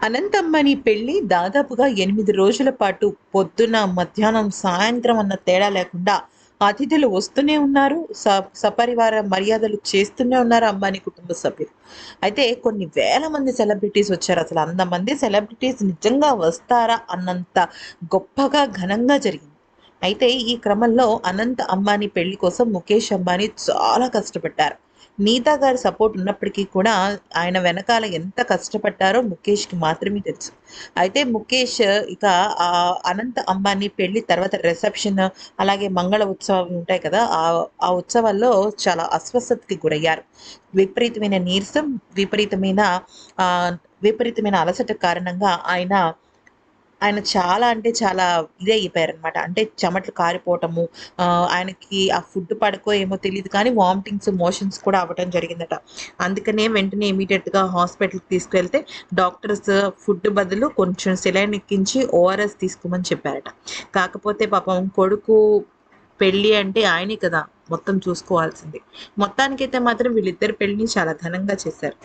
అనంతమ్మని పెళ్ళి దాదాపుగా ఎనిమిది రోజుల పాటు పొద్దున మధ్యాహ్నం సాయంత్రం అన్న తేడా లేకుండా అతిథులు వస్తూనే ఉన్నారు. స సపరివార మర్యాదలు చేస్తూనే ఉన్నారు అంబానీ కుటుంబ సభ్యులు. అయితే కొన్ని వేల మంది సెలబ్రిటీస్ వచ్చారు. అసలు అంత మంది సెలబ్రిటీస్ నిజంగా వస్తారా అన్నంత గొప్పగా ఘనంగా జరిగింది. అయితే ఈ క్రమంలో అనంత్ అంబానీ పెళ్ళి కోసం ముఖేష్ అంబానీ చాలా కష్టపడ్డారు. నీతా గారి సపోర్ట్ ఉన్నప్పటికీ కూడా ఆయన వెనకాల ఎంత కష్టపడ్డారో ముఖేష్కి మాత్రమే తెలుసు. అయితే ముఖేష్ ఇక ఆ అనంత అంబానీ పెళ్ళి తర్వాత రిసెప్షన్ అలాగే మంగళ ఉత్సవం ఉంటాయి కదా ఆ ఆ ఉత్సవాల్లో చాలా అస్వస్థతకి గురయ్యారు. విపరీతమైన నీరసం విపరీతమైన విపరీతమైన అలసట కారణంగా ఆయన ఆయన చాలా అంటే చాలా ఇదే అయిపోయారనమాట అంటే చెమట్లు కారిపోవటము ఆయనకి ఆ ఫుడ్ పడుకో ఏమో తెలియదు కానీ వామిటింగ్స్ మోషన్స్ కూడా అవ్వటం జరిగిందట. అందుకనే వెంటనే ఇమీడియట్గా హాస్పిటల్కి తీసుకువెళ్తే డాక్టర్స్ ఫుడ్ బదులు కొంచెం సెలైన్ ఎక్కించి ఓఆర్ఎస్ తీసుకోమని చెప్పారట. కాకపోతే పాపం కొడుకు పెళ్ళి అంటే ఆయనే కదా మొత్తం చూసుకోవాల్సింది. మొత్తానికైతే మాత్రం వీళ్ళిద్దరు పెళ్ళిని చాలా ఘనంగా చేశారు.